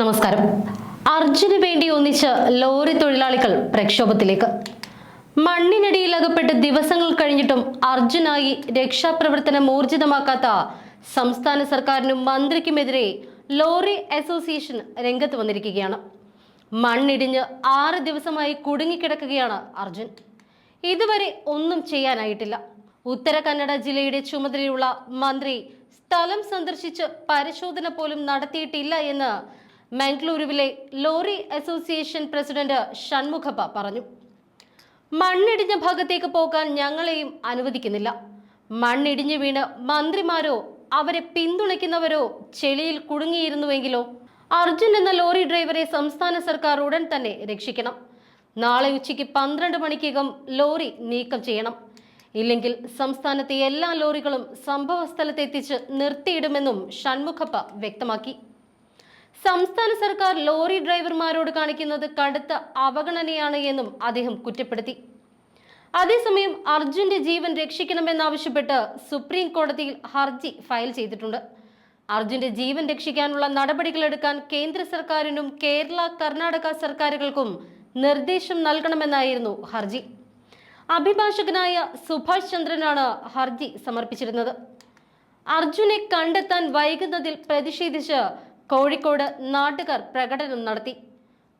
നമസ്കാരം. അർജുന് വേണ്ടി ഒന്നിച്ച് ലോറി തൊഴിലാളികൾ പ്രക്ഷോഭത്തിലേക്ക്. മണ്ണിനടിയിൽ അകപ്പെട്ട് ദിവസങ്ങൾ കഴിഞ്ഞിട്ടും അർജുനായി രക്ഷാപ്രവർത്തനം ഊർജിതമാക്കാത്ത സംസ്ഥാന സർക്കാരിനും മന്ത്രിക്കുമെതിരെ ലോറി അസോസിയേഷൻ രംഗത്ത് വന്നിരിക്കുകയാണ്. മണ്ണിടിഞ്ഞ് ആറ് ദിവസമായി കുടുങ്ങിക്കിടക്കുകയാണ് അർജുൻ. ഇതുവരെ ഒന്നും ചെയ്യാനായിട്ടില്ല. ഉത്തര കന്നഡ ജില്ലയുടെ ചുമതലയുള്ള മന്ത്രി സ്ഥലം സന്ദർശിച്ച് പരിശോധന പോലും നടത്തിയിട്ടില്ല എന്ന് മംഗളൂരുവിലെ ലോറി അസോസിയേഷൻ പ്രസിഡന്റ് ഷൺമുഖപ്പ പറഞ്ഞു മണ്ണിടിഞ്ഞ ഭാഗത്തേക്ക് പോകാൻ ഞങ്ങളെയും അനുവദിക്കുന്നില്ല. മണ്ണിടിഞ്ഞു വീണ് മന്ത്രിമാരോ അവരെ പിന്തുണയ്ക്കുന്നവരോ ചെളിയിൽ കുടുങ്ങിയിരുന്നുവെങ്കിലോ അർജുൻ എന്ന ലോറി ഡ്രൈവറെ സംസ്ഥാന സർക്കാർ ഉടൻ തന്നെ രക്ഷിക്കണം. നാളെ ഉച്ചയ്ക്ക് പന്ത്രണ്ട് മണിക്കകം ലോറി നീക്കം ചെയ്യണം. ഇല്ലെങ്കിൽ സംസ്ഥാനത്തെ എല്ലാ ലോറികളും സംഭവസ്ഥലത്തെത്തിച്ച് നിർത്തിയിടുമെന്നും ഷൺമുഖപ്പ വ്യക്തമാക്കി. സംസ്ഥാന സർക്കാർ ലോറി ഡ്രൈവർമാരോട് കാണിക്കുന്നത് കടുത്ത അവഗണനയാണ് എന്നും അദ്ദേഹം കുറ്റപ്പെടുത്തി. അതേസമയം അർജുന്റെ ജീവൻ രക്ഷിക്കണമെന്നാവശ്യപ്പെട്ട് സുപ്രീം കോടതിയിൽ ഹർജി ഫയൽ ചെയ്തിട്ടുണ്ട്. അർജുന്റെ ജീവൻ രക്ഷിക്കാനുള്ള നടപടികൾ എടുക്കാൻ കേന്ദ്ര സർക്കാരിനും കേരള കർണാടക സർക്കാരുകൾക്കും നിർദ്ദേശം നൽകണമെന്നായിരുന്നു ഹർജി. അഭിഭാഷകനായ സുഭാഷ് ചന്ദ്രനാണ് ഹർജി സമർപ്പിച്ചിരുന്നത്. അർജുനെ കണ്ടെത്താൻ വൈകുന്നതിൽ പ്രതിഷേധിച്ച് കോഴിക്കോട് നാട്ടുകാർ പ്രകടനം നടത്തി.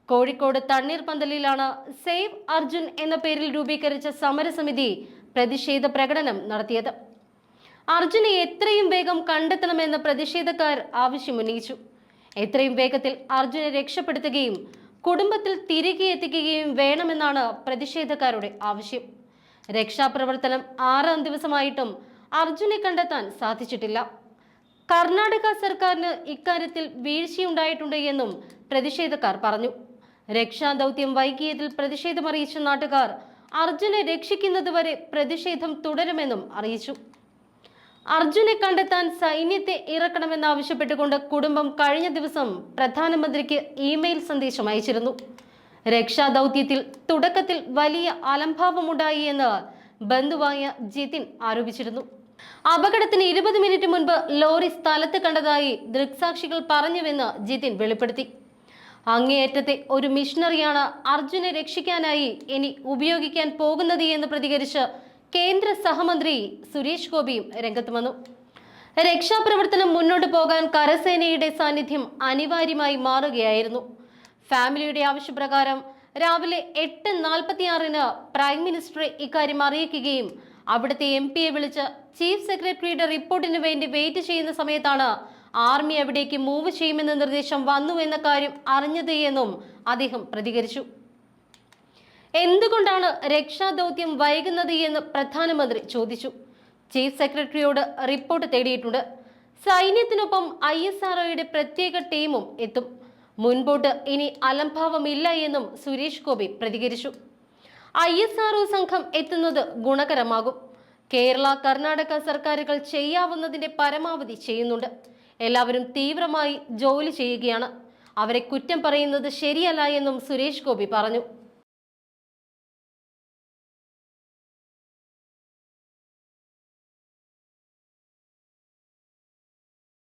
കോഴിക്കോട് തണ്ണീർപന്തലിലാണ് സേവ് അർജുൻ എന്ന പേരിൽ രൂപീകരിച്ച സമരസമിതി പ്രതിഷേധ പ്രകടനം നടത്തിയത്. അർജുനെ എത്രയും വേഗം കണ്ടെത്തണമെന്ന് പ്രതിഷേധക്കാർ ആവശ്യമുന്നയിച്ചു. എത്രയും വേഗത്തിൽ അർജുനെ രക്ഷപ്പെടുത്തുകയും കുടുംബത്തിൽ തിരികെ എത്തിക്കുകയും വേണമെന്നാണ് പ്രതിഷേധക്കാരുടെ ആവശ്യം. രക്ഷാപ്രവർത്തനം ആറാം ദിവസമായിട്ടും അർജുനെ കണ്ടെത്താൻ സാധിച്ചിട്ടില്ല. കർണാടക സർക്കാരിന് ഇക്കാര്യത്തിൽ വീഴ്ചയുണ്ടായിട്ടുണ്ട് എന്നും പ്രതിഷേധക്കാർ പറഞ്ഞു. രക്ഷാദൗത്യം വൈകിയതിൽ പ്രതിഷേധമറിയിച്ച നാട്ടുകാർ അർജുനെ രക്ഷിക്കുന്നതുവരെ പ്രതിഷേധം തുടരുമെന്നും അറിയിച്ചു. അർജുനെ കണ്ടെത്താൻ സൈന്യത്തെ ഇറക്കണമെന്നാവശ്യപ്പെട്ടുകൊണ്ട് കുടുംബം കഴിഞ്ഞ ദിവസം പ്രധാനമന്ത്രിക്ക് ഇമെയിൽ സന്ദേശം അയച്ചിരുന്നു. രക്ഷാദൗത്യത്തിൽ തുടക്കത്തിൽ വലിയ അലംഭാവമുണ്ടായി എന്ന് ബന്ധുവായ ജിതിൻ ആരോപിച്ചിരുന്നു. അപകടത്തിന് ഇരുപത് മിനിറ്റ് മുൻപ് ലോറി സ്ഥലത്ത് കണ്ടതായി ദൃക്സാക്ഷികൾ പറഞ്ഞുവെന്ന് ജിതിൻ വെളിപ്പെടുത്തി. അങ്ങേയറ്റത്തെ ഒരു മിഷണറിയാണ് അർജുനെ രക്ഷിക്കാനായി ഇനി ഉപയോഗിക്കാൻ പോകുന്നത് എന്ന് പ്രതികരിച്ച് കേന്ദ്ര സഹമന്ത്രി സുരേഷ് ഗോപിയും രംഗത്ത് വന്നു. രക്ഷാപ്രവർത്തനം മുന്നോട്ട് പോകാൻ കരസേനയുടെ സാന്നിധ്യം അനിവാര്യമായി മാറുകയായിരുന്നു. ഫാമിലിയുടെ ആവശ്യപ്രകാരം രാവിലെ എട്ട് നാൽപ്പത്തിയാറിന് പ്രൈം മിനിസ്റ്ററെ ഇക്കാര്യം അറിയിക്കുകയും അവിടുത്തെ എം പിയെ വിളിച്ച് ചീഫ് സെക്രട്ടറിയുടെ റിപ്പോർട്ടിനു വേണ്ടി വെയിറ്റ് ചെയ്യുന്ന സമയത്താണ് ആർമി എവിടേക്ക് മൂവ് ചെയ്യുമെന്ന നിർദ്ദേശം വന്നു എന്ന കാര്യം അറിഞ്ഞത് എന്നും അദ്ദേഹം പ്രതികരിച്ചു. എന്തുകൊണ്ടാണ് രക്ഷാദൗത്യം വൈകുന്നത് എന്ന് പ്രധാനമന്ത്രി ചോദിച്ചു. ചീഫ് സെക്രട്ടറിയോട് റിപ്പോർട്ട് തേടിയിട്ടുണ്ട്. സൈന്യത്തിനൊപ്പം ഐ എസ് ആർഒയുടെ പ്രത്യേക ടീമും എത്തും. മുൻപോട്ട് ഇനി അലംഭാവമില്ല എന്നും സുരേഷ് ഗോപി പ്രതികരിച്ചു. ഐ എസ് ആർഒ സംഘം എത്തുന്നത് ഗുണകരമാകും. കേരള കർണാടക സർക്കാരുകൾ ചെയ്യാവുന്നതിന്റെ പരമാവധി ചെയ്യുന്നുണ്ട്. എല്ലാവരും തീവ്രമായി ജോലി ചെയ്യുകയാണ്. അവരെ കുറ്റം പറയുന്നത് ശരിയല്ല എന്നും സുരേഷ് ഗോപി പറഞ്ഞു.